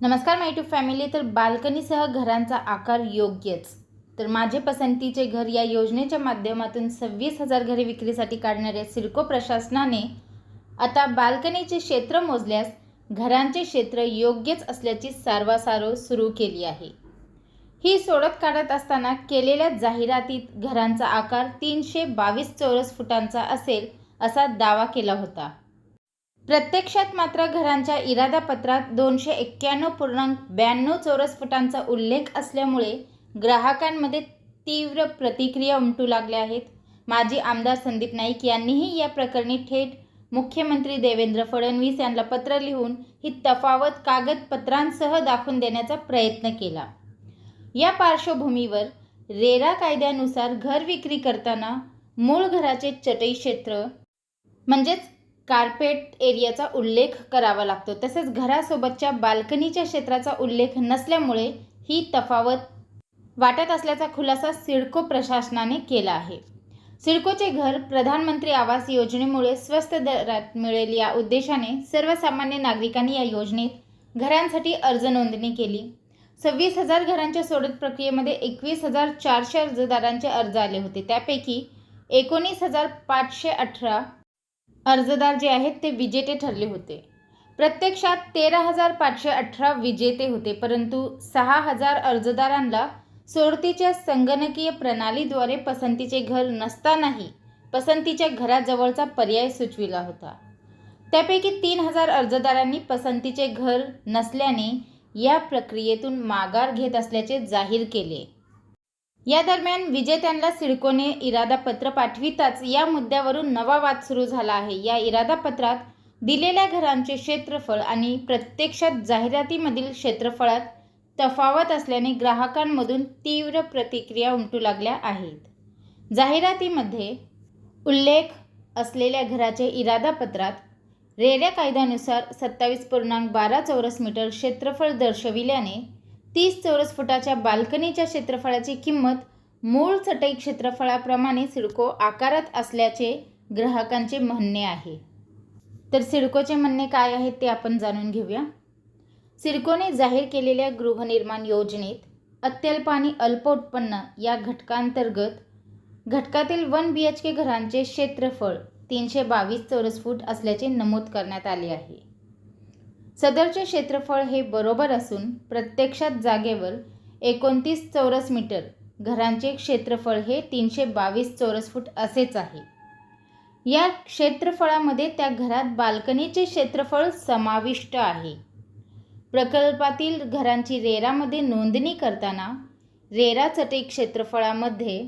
नमस्कार माय to family तर बाल्कनीसह घरांचा आकार योग्यच. तर माझे पसंतीचे घर या योजनेच्या माध्यमातून सव्वीस हजार घरे विक्रीसाठी काढणाऱ्या सिडको प्रशासनाने आता बाल्कनीचे क्षेत्र मोजल्यास घरांचे क्षेत्र योग्यच असल्याची सारवासारव सुरू केली आहे. ही सोडत काढत असताना केलेल्या जाहिरातीत घरांचा आकार तीनशे बावीस चौरस फुटांचा असेल असा दावा केला होता. प्रत्यक्षात मात्र घरांच्या इरादापत्रात दोनशे एक्क्याण्णव पूर्णांक ब्याण्णव चौरस फुटांचा उल्लेख असल्यामुळे ग्राहकांमध्ये तीव्र प्रतिक्रिया उमटू लागल्या आहेत. माजी आमदार संदीप नाईक यांनीही या प्रकरणी थेट मुख्यमंत्री देवेंद्र फडणवीस यांना पत्र लिहून ही तफावत कागदपत्रांसह दाखवून देण्याचा प्रयत्न केला. या पार्श्वभूमीवर रेरा कायद्यानुसार घर विक्री करताना मूळ घराचे चटई क्षेत्र म्हणजेच कार्पेट एरियाचा उल्लेख करावा लागतो. तसेच घरासोबतच्या बाल्कनीच्या क्षेत्राचा उल्लेख नसल्यामुळे ही तफावत वाटत असल्याचा खुलासा सिडको प्रशासनाने केला आहे. सिडकोचे घर प्रधानमंत्री आवास योजनेमुळे स्वस्त दरात मिळेल या उद्देशाने सर्वसामान्य नागरिकांनी या योजनेत घरांसाठी अर्ज नोंदणी केली. सव्वीस हजार घरांच्या सोडत प्रक्रियेमध्ये एकवीस हजार चारशे अर्जदारांचे अर्ज आले होते. त्यापैकी एकोणीस हजार पाचशे अठरा अर्जदार जे आहेत ते विजेते ठरले होते. प्रत्यक्षात तेरा हजार पाचशे अठरा विजेते होते परंतु सहा हजार अर्जदारांना सोडतीच्या संगणकीय प्रणालीद्वारे पसंतीचे घर नसतानाही पसंतीच्या घराजवळचा पर्याय सुचविला होता. त्यापैकी तीन हजार अर्जदारांनी पसंतीचे घर नसल्याने या प्रक्रियेतून माघार घेत असल्याचे जाहीर केले. या दरम्यान विजेत्यांना सिडकोने इरादापत्र पाठविताच या मुद्द्यावरून नवा वाद सुरू झाला आहे. या इरादापत्रात दिलेल्या घरांचे क्षेत्रफळ आणि प्रत्यक्षात जाहिरातीमधील क्षेत्रफळात तफावत असल्याने ग्राहकांमधून तीव्र प्रतिक्रिया उमटू लागल्या आहेत. जाहिरातीमध्ये उल्लेख असलेल्या घराचे इरादापत्रात रेऱ्या कायद्यानुसार सत्तावीस पूर्णांक बारा चौरस मीटर क्षेत्रफळ दर्शविल्याने तीस चौरस फुटाच्या बाल्कनीच्या क्षेत्रफळाची किंमत मूळ चटई क्षेत्रफळाप्रमाणे सिडको आकारत असल्याचे ग्राहकांचे म्हणणे आहे. तर सिडकोचे म्हणणे काय आहे ते आपण जाणून घेऊया. सिडकोने जाहीर केलेल्या गृहनिर्माण योजनेत अत्यल्प आणि अल्प उत्पन्न या घटकांतर्गत घटकातील वन बी एच के घरांचे क्षेत्रफळ तीनशे बावीस चौरस फूट असल्याचे नमूद करण्यात आले आहे. सदरचे क्षेत्रफळ हे बरोबर असून प्रत्यक्षात जागेवर एकोणतीस चौरस मीटर घरांचे क्षेत्रफळ हे तीनशे बावीस चौरस फूट असेच आहे. या क्षेत्रफळामध्ये त्या घरात बाल्कनीचे क्षेत्रफळ समाविष्ट आहे. प्रकल्पातील घरांची रेरामध्ये नोंदणी करताना रेरा चटई क्षेत्रफळामध्ये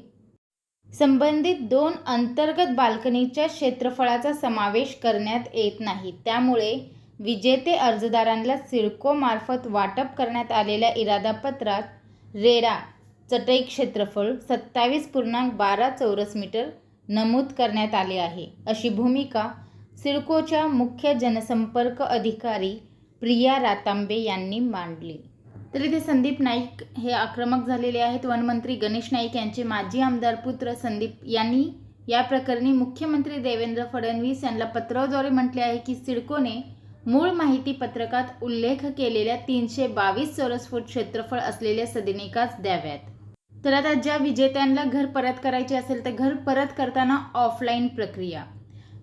संबंधित दोन अंतर्गत बाल्कनीच्या क्षेत्रफळाचा समावेश करण्यात येत नाही. त्यामुळे विजेते अर्जदारांना सिडकोमार्फत वाटप करण्यात आलेल्या इरादापत्रात रेरा चटई क्षेत्रफळ सत्तावीस पूर्णांक बारा चौरस मीटर नमूद करण्यात आले आहे. अशी भूमिका सिडकोच्या मुख्य जनसंपर्क अधिकारी प्रिया रातांबे यांनी मांडली. तर इथे संदीप नाईक हे आक्रमक झालेले आहेत. वनमंत्री गणेश नाईक यांचे माजी आमदार पुत्र संदीप यांनी या प्रकरणी मुख्यमंत्री देवेंद्र फडणवीस यांना पत्राद्वारे म्हटले आहे की सिडकोने मूळ माहिती पत्रकात उल्लेख केलेल्या तीनशे बावीस चौरस फूट क्षेत्रफळ असलेल्या सदनिकाच द्याव्यात. तर आता ज्या विजेत्यांना घर परत करायचे असेल तर घर परत करताना ऑफलाईन प्रक्रिया.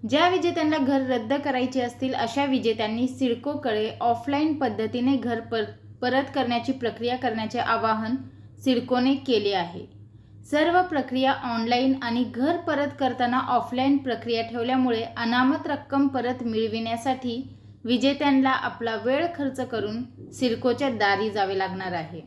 ज्या विजेत्यांना घर रद्द करायचे असतील अशा विजेत्यांनी सिडकोकडे ऑफलाईन पद्धतीने घर पर परत करण्याची प्रक्रिया करण्याचे आवाहन सिडकोने केले आहे. सर्व प्रक्रिया ऑनलाईन आणि घर परत करताना ऑफलाईन प्रक्रिया ठेवल्यामुळे अनामत रक्कम परत मिळविण्यासाठी विजेत्यांना आपला वेळ खर्च करून सिडकोच्या दारी जावे लागणार आहे.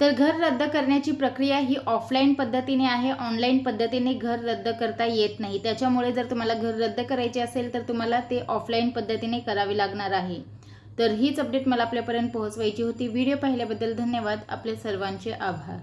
तर घर रद्द करण्याची प्रक्रिया ही ऑफलाईन पद्धतीने आहे ऑनलाईन पद्धतीने घर रद्द करता येत नाही. त्याच्यामुळे जर तुम्हाला घर रद्द करायचे असेल तर तुम्हाला ते ऑफलाईन पद्धतीने करावे लागणार आहे. तर हीच अपडेट मला आपल्यापर्यंत पोहोचवायची होती. व्हिडिओ पाहिल्याबद्दल धन्यवाद. आपले सर्वांचे आभार.